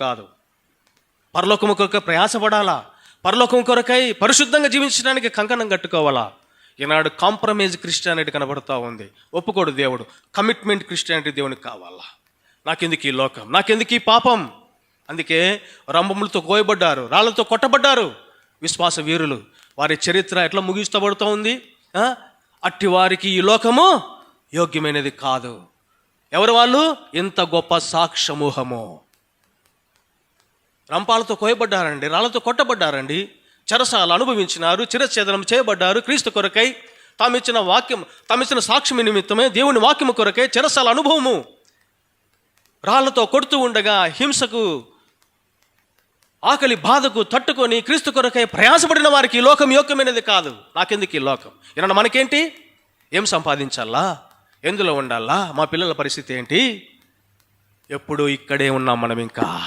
కాదు. పరలోకము కొరకై ప్రయాసపడాలా? పరలోకం కొరకై పరిశుద్ధంగా జీవించడానికి కంకణం కట్టుకోవాలా? ఈనాడు కాంప్రమైజ్ క్రిస్టియానిటీ కనబడుతూ ఉంది. ఒప్పుకోడు దేవుడు. కమిట్మెంట్ క్రిస్టియానిటీ దేవునికి కావాలా? నాకెందుకు ఈ లోకం? నాకెందుకు ఈ పాపం? అందుకే రంభములతో కోయబడ్డారు రాళ్ళతో కొట్టబడ్డారు విశ్వాస వీరులు. వారి చరిత్ర ఎట్లా ముగిస్తబడుతూ ఉంది? అట్టి వారికి ఈ లోకము యోగ్యమైనది కాదు. ఎవరు వాళ్ళు? ఇంత గొప్ప సాక్ష్యమూహము. రంపాలతో కోయబడ్డారండి రాళ్ళతో కొట్టబడ్డారండి. చెరసాలు అనుభవించినారు చిరఛేదనం చేయబడ్డారు క్రీస్తు కొరకై. తామిచ్చిన వాక్యం తామిచ్చిన సాక్ష్యం నిమిత్తమే దేవుని వాక్యము కొరకై చెరసాల అనుభవము. రాళ్ళతో కొడుతూ ఉండగా హింసకు ఆకలి బాధకు తట్టుకొని క్రీస్తు కొరకై ప్రయాసపడిన వారికి ఈ లోకం యోగ్యమైనది కాదు. నాకెందుకు ఈ లోకం? ఏమన్నా మనకేంటి? ఏం సంపాదించాలా? ఎందులో ఉండాలా? మా పిల్లల పరిస్థితి ఏంటి? ఎప్పుడు ఇక్కడే ఉన్నాం మనం ఇంకా